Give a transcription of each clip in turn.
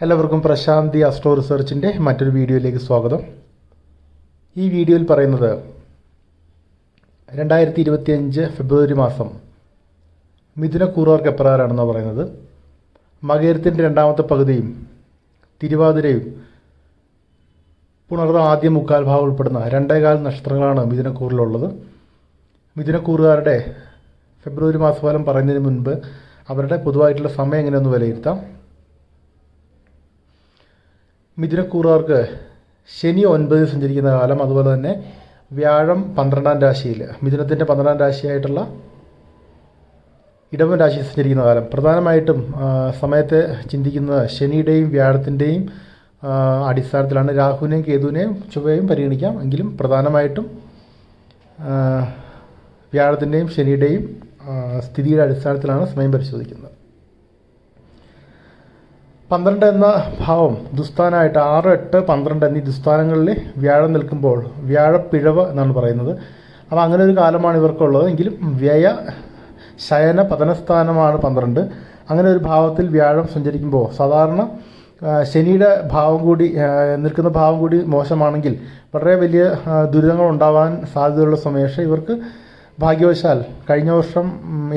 എല്ലാവർക്കും പ്രശാന്തി അസ്ട്രോ റിസർച്ചിന്റെ മറ്റൊരു വീഡിയോയിലേക്ക് സ്വാഗതം. ഈ വീഡിയോയിൽ പറയുന്നത് രണ്ടായിരത്തി ഇരുപത്തിയഞ്ച് ഫെബ്രുവരി മാസം മിഥുനക്കൂറുകാർക്ക് എപ്രകാരമാണെന്നാണ് പറയുന്നത്? മകേരത്തിന്റെ രണ്ടാമത്തെ പകുതിയും തിരുവാതിരയും പുണർന്ന ആദ്യ മുക്കാൽ ഭാഗം ഉൾപ്പെടുന്ന രണ്ടേകാൽ നക്ഷത്രങ്ങളാണ് മിഥുനക്കൂറിലുള്ളത് മിഥുനക്കൂറുകാരുടെ ഫെബ്രുവരി മാസഫലം പറയുന്നതിന് മുൻപ് അവരുടെ പൊതുവായിട്ടുള്ള സമയം എങ്ങനെയൊന്ന് വിലയിരുത്താം. മിഥുനക്കൂറുകാർക്ക് ശനി ഒൻപതിൽ സഞ്ചരിക്കുന്ന കാലം അതുപോലെ തന്നെ വ്യാഴം പന്ത്രണ്ടാം രാശിയിൽ മിഥുനത്തിന്റെ പന്ത്രണ്ടാം രാശിയായിട്ടുള്ള ഇടവൻ രാശിയിൽ സഞ്ചരിക്കുന്ന കാലം. പ്രധാനമായിട്ടും സമയത്തെ ചിന്തിക്കുന്നത് ശനിയുടെയും വ്യാഴത്തിന്റെയും അടിസ്ഥാനത്തിലാണ് രാഹുവിനെയും കേതുവിനെയും ചൊവ്വയും പരിഗണിക്കാം. എങ്കിലും പ്രധാനമായിട്ടും വ്യാഴത്തിന്റെയും ശനിയുടെയും സ്ഥിതിയുടെ അടിസ്ഥാനത്തിലാണ് സമയം പരിശോധിക്കുന്നത്. പന്ത്രണ്ട് എന്ന ഭാവം ദുസ്ഥാനായിട്ട് ആറ് എട്ട് പന്ത്രണ്ട് എന്നീ ദുസ്ഥാനങ്ങളിൽ വ്യാഴം നിൽക്കുമ്പോൾ വ്യാഴപ്പിഴവ് എന്നാണ് പറയുന്നത്. അപ്പോൾ അങ്ങനെ ഒരു കാലമാണ് ഇവർക്കുള്ളത്. എങ്കിലും വ്യയ ശയന പതനസ്ഥാനമാണ് പന്ത്രണ്ട്. അങ്ങനെ ഒരു ഭാവത്തിൽ വ്യാഴം സഞ്ചരിക്കുമ്പോൾ സാധാരണ ശനിയുടെ ഭാവം കൂടി നിൽക്കുന്ന ഭാവം കൂടി മോശമാണെങ്കിൽ വളരെ വലിയ ദുരിതങ്ങൾ ഉണ്ടാവാൻ സാധ്യതയുള്ള സമയം ഇവർക്ക് ഭാഗ്യവശാൽ കഴിഞ്ഞ വർഷം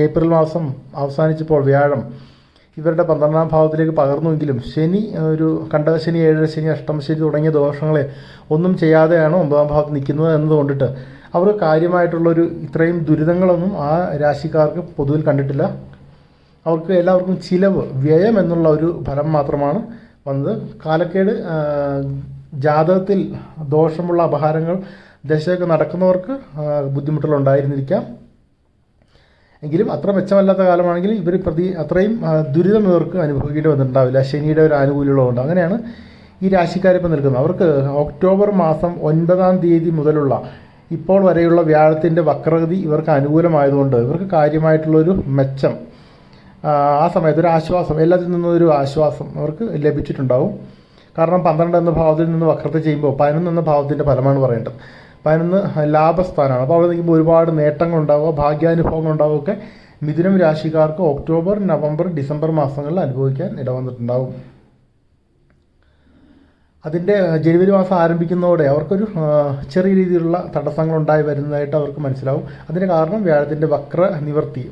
ഏപ്രിൽ മാസം അവസാനിച്ചപ്പോൾ വ്യാഴം ഇവരുടെ പന്ത്രണ്ടാം ഭാവത്തിലേക്ക് പകർന്നുവെങ്കിലും ശനി ഒരു കണ്ടകശനി ഏഴര ശനി അഷ്ടമശനി തുടങ്ങിയ ദോഷങ്ങളെ ഒന്നും ചെയ്യാതെയാണ് ഒമ്പതാം ഭാവത്ത് നിൽക്കുന്നത് എന്നതുകൊണ്ടിട്ട് അവർ കാര്യമായിട്ടുള്ളൊരു ഇത്രയും ദുരിതങ്ങളൊന്നും ആ രാശിക്കാർക്ക് പൊതുവിൽ കണ്ടിട്ടില്ല. അവർക്ക് എല്ലാവർക്കും ചിലവ് വ്യയം എന്നുള്ള ഒരു ഫലം മാത്രമാണ് വന്നത്. കാലക്കേട് ജാതകത്തിൽ ദോഷമുള്ള അപഹാരങ്ങൾ ദശയൊക്കെ നടക്കുന്നവർക്ക് ഉണ്ടായിരുന്നിരിക്കാം. എങ്കിലും അത്ര മെച്ചമല്ലാത്ത കാലമാണെങ്കിൽ ഇവർ പ്രതി അത്രയും ദുരിതം ഇവർക്ക് അനുഭവിക്കേണ്ടി വന്നിട്ടുണ്ടാവില്ല. ശനിയുടെ ഒരു ആനുകൂല്യമുള്ളതുകൊണ്ട്. അങ്ങനെയാണ് ഈ രാശിക്കാരിപ്പോൾ നിൽക്കുന്നത്. അവർക്ക് ഒക്ടോബർ മാസം ഒൻപതാം തീയതി മുതലുള്ള ഇപ്പോൾ വരെയുള്ള വ്യാഴത്തിന്റെ വക്രഗതി ഇവർക്ക് അനുകൂലമായതുകൊണ്ട് ഇവർക്ക് കാര്യമായിട്ടുള്ളൊരു മെച്ചം ആ സമയത്ത് ഒരു ആശ്വാസം എല്ലാത്തിൽ നിന്നും ഒരു ആശ്വാസം അവർക്ക് ലഭിച്ചിട്ടുണ്ടാവും. കാരണം പന്ത്രണ്ട് എന്ന ഭാവത്തിൽ നിന്ന് വക്രത്തെ ചെയ്യുമ്പോൾ പതിനൊന്ന് എന്ന ഭാവത്തിന്റെ ഫലമാണ് പറയേണ്ടത്. പതിനൊന്ന് ലാഭസ്ഥാനമാണ്. അപ്പോൾ അവിടെ നിൽക്കുമ്പോൾ ഒരുപാട് നേട്ടങ്ങൾ ഉണ്ടാവുക ഭാഗ്യാനുഭവങ്ങൾ ഉണ്ടാവുകയൊക്കെ മിഥുനം രാശിക്കാർക്ക് ഒക്ടോബർ നവംബർ ഡിസംബർ മാസങ്ങളിൽ അനുഭവിക്കാൻ ഇടവന്നിട്ടുണ്ടാവും. അതിന്റെ ജനുവരി മാസം ആരംഭിക്കുന്നതോടെ അവർക്കൊരു ചെറിയ രീതിയിലുള്ള തടസ്സങ്ങൾ ഉണ്ടായി വരുന്നതായിട്ട് അവർക്ക് മനസ്സിലാവും. അതിന്റെ കാരണം വ്യാഴത്തിന്റെ വക്ര നിവൃത്തി.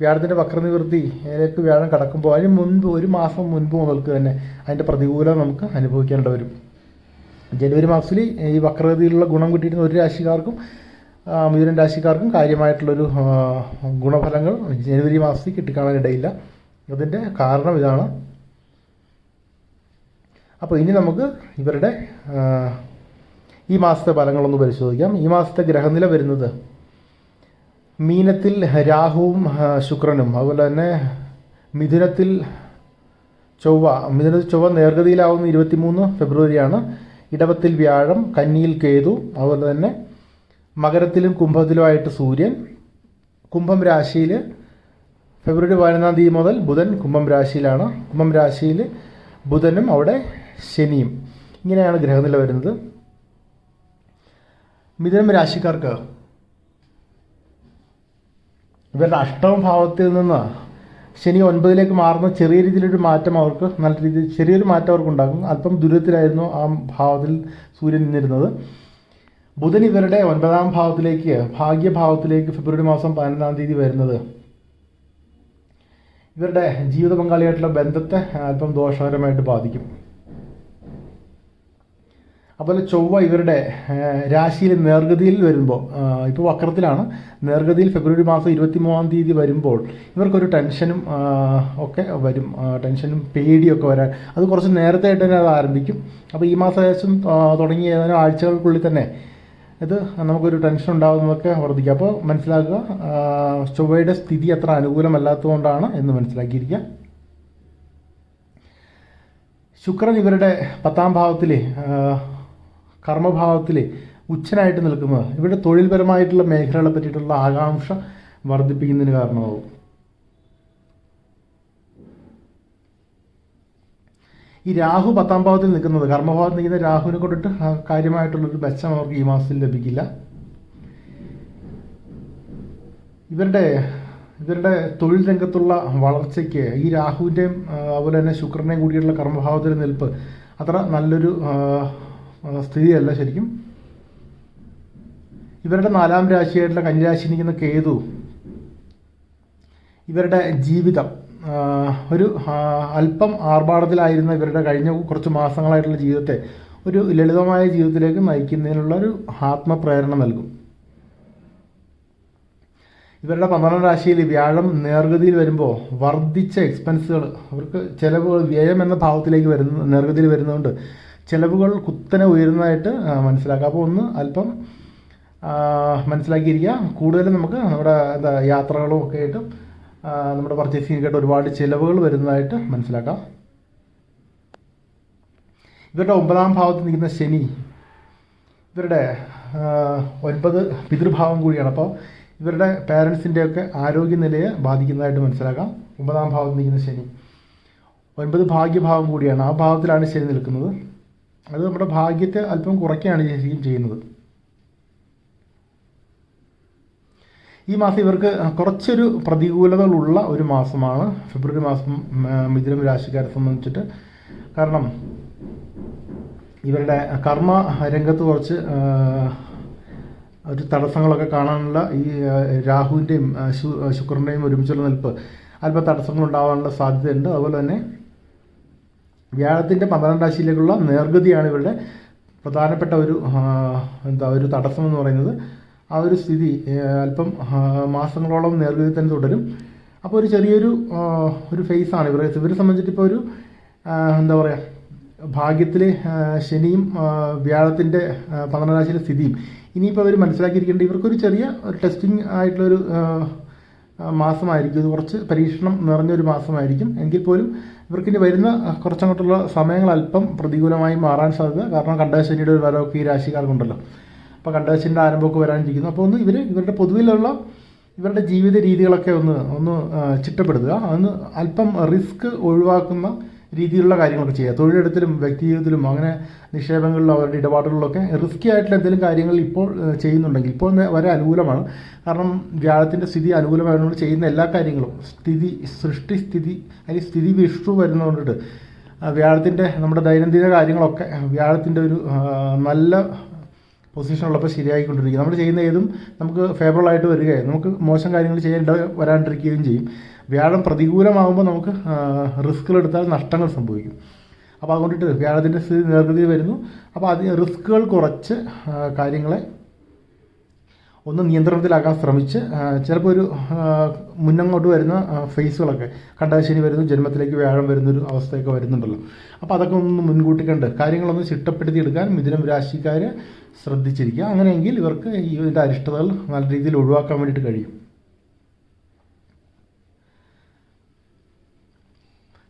വ്യാഴത്തിന്റെ വക്രനിവൃത്തിയിലേക്ക് വ്യാഴം കടക്കുമ്പോൾ അതിന് മുൻപ് ഒരു മാസം മുൻപ് മുതൽക്ക് തന്നെ അതിന്റെ പ്രതികൂലം നമുക്ക് അനുഭവിക്കേണ്ടി വരും. ജനുവരി മാസത്തിൽ ഈ വക്രഗതിയിലുള്ള ഗുണം കിട്ടിയിരുന്ന ഒരു രാശിക്കാർക്കും മിഥുനൻ രാശിക്കാർക്കും കാര്യമായിട്ടുള്ളൊരു ഗുണഫലങ്ങൾ ജനുവരി മാസത്തിൽ കിട്ടിക്കാണാനിടയില്ല. അതിന്റെ കാരണം ഇതാണ്. അപ്പോൾ ഇനി നമുക്ക് ഇവരുടെ ഈ മാസത്തെ ഫലങ്ങളൊന്ന് പരിശോധിക്കാം. ഈ മാസത്തെ ഗ്രഹനില വരുന്നത് മീനത്തിൽ രാഹുവും ശുക്രനും അതുപോലെ തന്നെ മിഥുനത്തിൽ ചൊവ്വ. മിഥുനത്തിൽ ചൊവ്വ നേർഗതിയിലാവുന്ന ഇരുപത്തിമൂന്ന് ഫെബ്രുവരിയാണ് ഇടവത്തിൽ വ്യാഴം കന്നിയിൽ കേതു അതുപോലെ തന്നെ മകരത്തിലും കുംഭത്തിലുമായിട്ട് സൂര്യൻ. കുംഭം രാശിയിൽ ഫെബ്രുവരി പതിനൊന്നാം തീയതി മുതൽ ബുധൻ കുംഭം രാശിയിലാണ്. കുംഭം രാശിയിൽ ബുധനും അവിടെ ശനിയും. ഇങ്ങനെയാണ് ഗ്രഹനില വരുന്നത്. മിഥുനം രാശിക്കാർക്ക് ഇവരുടെ അഷ്ടമ ഭാവത്തിൽ നിന്ന് ശനി ഒൻപതിലേക്ക് മാറുന്ന ചെറിയ രീതിയിലൊരു മാറ്റം അവർക്ക് നല്ല രീതിയിൽ ചെറിയൊരു മാറ്റം അവർക്ക് ഉണ്ടാകും. അല്പം ദുരിതത്തിലായിരുന്നു ആ ഭാവത്തിൽ സൂര്യൻ നിന്നിരുന്നത്. ബുധൻ ഇവരുടെ ഒൻപതാം ഭാവത്തിലേക്ക് ഭാഗ്യഭാവത്തിലേക്ക് ഫെബ്രുവരി മാസം പതിനൊന്നാം തീയതി വരുന്നത്. ഇവരുടെ ജീവിത പങ്കാളിയായിട്ടുള്ള ബന്ധത്തെ അല്പം ദോഷകരമായിട്ട് ബാധിക്കും. അതുപോലെ ചൊവ്വ ഇവരുടെ രാശിയിൽ നേർഗതിയിൽ വരുമ്പോൾ ഇപ്പോൾ വക്രത്തിലാണ്. നേർഗതിയിൽ ഫെബ്രുവരി മാസം ഇരുപത്തി മൂന്നാം തീയതി വരുമ്പോൾ ഇവർക്കൊരു ടെൻഷനും ഒക്കെ വരും. ടെൻഷനും പേടിയൊക്കെ വരാൻ. അത് കുറച്ച് നേരത്തെ ആയിട്ട് തന്നെ അത് ആരംഭിക്കും. അപ്പോൾ ഈ മാസം ഏകദേശം തുടങ്ങിയ ഏതാനും ആഴ്ചകൾക്കുള്ളിൽ തന്നെ ഇത് നമുക്കൊരു ടെൻഷൻ ഉണ്ടാകുന്നതൊക്കെ വർദ്ധിക്കുക അപ്പോൾ മനസ്സിലാക്കുക ചൊവ്വയുടെ സ്ഥിതി അത്ര അനുകൂലമല്ലാത്തതുകൊണ്ടാണ് എന്ന് മനസ്സിലാക്കിയിരിക്കുക. ശുക്രൻ ഇവരുടെ പത്താം ഭാവത്തിൽ കർമ്മഭാവത്തിൽ ഉച്ചനായിട്ട് നിൽക്കുന്നത്. ഇവരുടെ തൊഴിൽപരമായിട്ടുള്ള മേഖലകളെ പറ്റിയിട്ടുള്ള ആകാംക്ഷ വർദ്ധിപ്പിക്കുന്നതിന് കാരണമാവും. ഈ രാഹു പത്താം ഭാവത്തിൽ നിൽക്കുന്നത് കർമ്മഭാവത്തിൽ നിൽക്കുന്ന രാഹുവിനെ കൊണ്ടിട്ട് കാര്യമായിട്ടുള്ളൊരു മെച്ചം അവർക്ക് ഈ മാസത്തിൽ ലഭിക്കില്ല. ഇവരുടെ ഇവരുടെ തൊഴിൽ രംഗത്തുള്ള വളർച്ചയ്ക്ക് ഈ രാഹുവിന്റെയും അതുപോലെ തന്നെ ശുക്രനെയും കൂടിയുള്ള കർമ്മഭാവത്തിൽ നിൽപ്പ് അത്ര നല്ലൊരു സ്ഥിതിയല്ല ശരിക്കും. ഇവരുടെ നാലാം രാശിയായിട്ടുള്ള കന്യരാശി നിൽക്കുന്ന കേതു ഇവരുടെ ജീവിതം ഒരു അല്പം ആർഭാടത്തിലായിരുന്ന ഇവരുടെ കഴിഞ്ഞ കുറച്ച് മാസങ്ങളായിട്ടുള്ള ജീവിതത്തെ ഒരു ലളിതമായ ജീവിതത്തിലേക്ക് നയിക്കുന്നതിനുള്ള ഒരു ആത്മപ്രേരണ നൽകും. ഇവരുടെ പന്ത്രണ്ടാം രാശിയിൽ വ്യാഴം നേർഗതിയിൽ വരുമ്പോൾ വർദ്ധിച്ച എക്സ്പെൻസുകൾ അവർക്ക് ചിലവുകൾ വ്യയം എന്ന ഭാവത്തിലേക്ക് വരുന്ന നേർഗതിയിൽ വരുന്നതുകൊണ്ട് ചിലവുകൾ കുത്തനെ ഉയരുന്നതായിട്ട് മനസ്സിലാക്കാം. അപ്പോൾ ഒന്ന് അല്പം മനസ്സിലാക്കിയിരിക്കുക. കൂടുതലും നമുക്ക് നമ്മുടെ എന്താ യാത്രകളും ഒക്കെ ആയിട്ട് നമ്മുടെ പർച്ചേസിംഗ് ആയിട്ട് ഒരുപാട് ചിലവുകൾ വരുന്നതായിട്ട് മനസ്സിലാക്കാം. ഇവരുടെ ഒമ്പതാം ഭാവത്ത് നിൽക്കുന്ന ശനി ഇവരുടെ ഒൻപത് പിതൃഭാവം കൂടിയാണ്. അപ്പോൾ ഇവരുടെ പാരൻസിന്റെയൊക്കെ ആരോഗ്യനിലയെ ബാധിക്കുന്നതായിട്ട് മനസ്സിലാക്കാം. ഒമ്പതാം ഭാവത്ത് നിൽക്കുന്ന ശനി ഒൻപത് ഭാഗ്യഭാവം കൂടിയാണ്. ആ ഭാവത്തിലാണ് ശനി നിൽക്കുന്നത്. അത് നമ്മുടെ ഭാഗ്യത്തെ അല്പം കുറയ്ക്കുകയാണ് ശരിക്കും ചെയ്യുന്നത്. ഈ മാസം ഇവർക്ക് കുറച്ചൊരു പ്രതികൂലതകളുള്ള ഒരു മാസമാണ്. ഫെബ്രുവരി മാസം മിഥുനം രാശിക്കാരെ സംബന്ധിച്ചിട്ട്. കാരണം ഇവരുടെ കർമ്മ രംഗത്ത് കുറച്ച് ഒരു തടസ്സങ്ങളൊക്കെ കാണാനുള്ള ഈ രാഹുവിന്റെയും ശുക്രന്റെയും ഒരുമിച്ചുള്ള നിൽപ്പ് അല്പം തടസ്സങ്ങൾ ഉണ്ടാവാനുള്ള സാധ്യതയുണ്ട്. അതുപോലെ തന്നെ വ്യാഴത്തിന്റെ പന്ത്രണ്ടാം രാശിയിലേക്കുള്ള നേർഗതിയാണ് ഇവരുടെ പ്രധാനപ്പെട്ട ഒരു എന്താ ഒരു തടസ്സം എന്ന് പറയുന്നത്. ആ ഒരു സ്ഥിതി അല്പം മാസങ്ങളോളം നേർഗതി തന്നെ തുടരും. അപ്പോൾ ഒരു ചെറിയൊരു ഒരു ഒരു ഫേസാണ് ഇവരെ ഇവരെ സംബന്ധിച്ചിട്ട് ഇപ്പോൾ ഒരു എന്താ പറയുക ഭാഗ്യത്തിൽ ശനിയും വ്യാഴത്തിന്റെ പന്ത്രണ്ടാം രാശിയിലെ സ്ഥിതിയും. ഇനിയിപ്പോൾ അവർ മനസ്സിലാക്കിയിരിക്കേണ്ടത് ഇവർക്കൊരു ചെറിയ ഒരു ടെസ്റ്റിംഗ് ആയിട്ടുള്ളൊരു മാസമായിരിക്കും. ഇത് കുറച്ച് പരീക്ഷണം നിറഞ്ഞൊരു മാസമായിരിക്കും. എങ്കിൽ പോലും ഇവർക്കിനി വരുന്ന കുറച്ചങ്ങോട്ടുള്ള സമയങ്ങൾ അല്പം പ്രതികൂലമായി മാറാൻ സാധ്യത കാരണം കണ്ടശനിയുടെ ഒരു വരവൊക്കെ ഈ രാശിക്കാർക്കുണ്ടല്ലോ. അപ്പോൾ കണ്ടശനിയുടെ ആരംഭമൊക്കെ വരാനിരിക്കുന്നു. അപ്പോൾ ഒന്ന് ഇവർ ഇവരുടെ പൊതുവിലുള്ള ഇവരുടെ ജീവിത രീതികളൊക്കെ ഒന്ന് ഒന്ന് ചിട്ടപ്പെടുത്തുക. ഒന്ന് അല്പം റിസ്ക് ഒഴിവാക്കുന്ന രീതിയിലുള്ള കാര്യങ്ങളൊക്കെ ചെയ്യുക. തൊഴിലെടുത്തിലും വ്യക്തി ജീവിതത്തിലും അങ്ങനെ നിക്ഷേപങ്ങളിലും അവരുടെ ഇടപാടുകളിലൊക്കെ റിസ്ക്കി ആയിട്ടുള്ള എന്തെങ്കിലും കാര്യങ്ങൾ ഇപ്പോൾ ചെയ്യുന്നുണ്ടെങ്കിൽ ഇപ്പോൾ വരെ അനുകൂലമാണ്. കാരണം വ്യാഴത്തിന്റെ സ്ഥിതി അനുകൂലമായതുകൊണ്ട് ചെയ്യുന്ന എല്ലാ കാര്യങ്ങളും സ്ഥിതി സൃഷ്ടി സ്ഥിതി അല്ലെങ്കിൽ സ്ഥിതി വിഷു വരുന്നതുകൊണ്ടിട്ട് വ്യാഴത്തിന്റെ നമ്മുടെ ദൈനംദിന കാര്യങ്ങളൊക്കെ വ്യാഴത്തിന്റെ ഒരു നല്ല പൊസിഷനുള്ളപ്പോൾ ശരിയായിക്കൊണ്ടിരിക്കും നമ്മൾ ചെയ്യുന്ന ഏതും നമുക്ക് ഫേവറബിൾ ആയിട്ട് വരികയും നമുക്ക് മോശം കാര്യങ്ങൾ ചെയ്യേണ്ട വരാണ്ടിരിക്കുകയും ചെയ്യും. വ്യാഴം പ്രതികൂലമാകുമ്പോൾ നമുക്ക് റിസ്ക്കുകൾ എടുത്താൽ നഷ്ടങ്ങൾ സംഭവിക്കും. അപ്പോൾ അതുകൊണ്ടിട്ട് വ്യാഴത്തിന്റെ സ്ഥിതി നേർഗതി വരുന്നു. അപ്പോൾ അത് റിസ്ക്കുകൾ കുറച്ച് കാര്യങ്ങളെ ഒന്ന് നിയന്ത്രണത്തിലാക്കാൻ ശ്രമിച്ച് ചിലപ്പോൾ ഒരു മുന്നങ്ങോട്ട് വരുന്ന ഫേസുകളൊക്കെ കണ്ടശനി വരുന്നു ജന്മത്തിലേക്ക് വ്യാഴം വരുന്നൊരു അവസ്ഥയൊക്കെ വരുന്നുണ്ടല്ലോ. അപ്പോൾ അതൊക്കെ ഒന്ന് മുൻകൂട്ടി കണ്ട് കാര്യങ്ങളൊന്ന് ചിട്ടപ്പെടുത്തി എടുക്കാൻ മിഥുനം രാശിക്കാർ ശ്രദ്ധിച്ചിരിക്കുക. അങ്ങനെയെങ്കിൽ ഇവർക്ക് ഈ ഇതിന്റെ അരിഷ്ടതകൾ നല്ല രീതിയിൽ ഒഴിവാക്കാൻ വേണ്ടിയിട്ട് കഴിയും.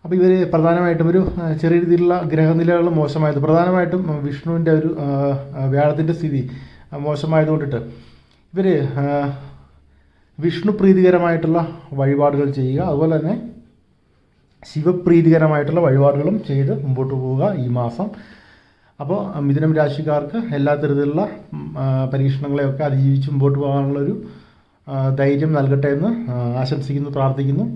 അപ്പോൾ ഇവർ പ്രധാനമായിട്ടും ഒരു ചെറിയ രീതിയിലുള്ള ഗ്രഹനിലകൾ മോശമായത് പ്രധാനമായിട്ടും വിഷ്ണുവിന്റെ ഒരു വ്യാഴത്തിന്റെ സ്ഥിതി മോശമായത് മോശമായതുകൊണ്ടിട്ട് ഇവർ വിഷ്ണു പ്രീതികരമായിട്ടുള്ള വഴിപാടുകൾ ചെയ്യുക അതുപോലെ തന്നെ ശിവപ്രീതികരമായിട്ടുള്ള വഴിപാടുകളും ചെയ്ത് മുമ്പോട്ട് പോവുക ഈ മാസം. അപ്പോൾ മിഥുനം രാശിക്കാർക്ക് എല്ലാ തരത്തിലുള്ള പരീക്ഷണങ്ങളെയൊക്കെ അതിജീവിച്ച് മുമ്പോട്ട് പോകാനുള്ളൊരു ധൈര്യം നൽകട്ടെ എന്ന് ആശംസിക്കുന്നു പ്രാർത്ഥിക്കുന്നു.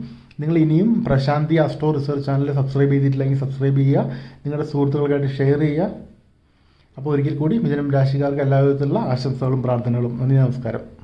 നിങ്ങൾ ഇനിയും Prashanti astro research channel subscribe ചെയ്തിട്ടില്ലെങ്കിൽ സബ്സ്ക്രൈബ് ചെയ്യുക നിങ്ങളുടെ സുഹൃത്തുക്കൾക്കായിട്ട് ഷെയർ ചെയ്യുക. അപ്പോൾ ഒരിക്കൽ കൂടി മിഥുനം രാശിക്കാർക്ക് എല്ലാവിധത്തിലുള്ള ആശംസകളും പ്രാർത്ഥനകളും. നന്ദി നമസ്കാരം.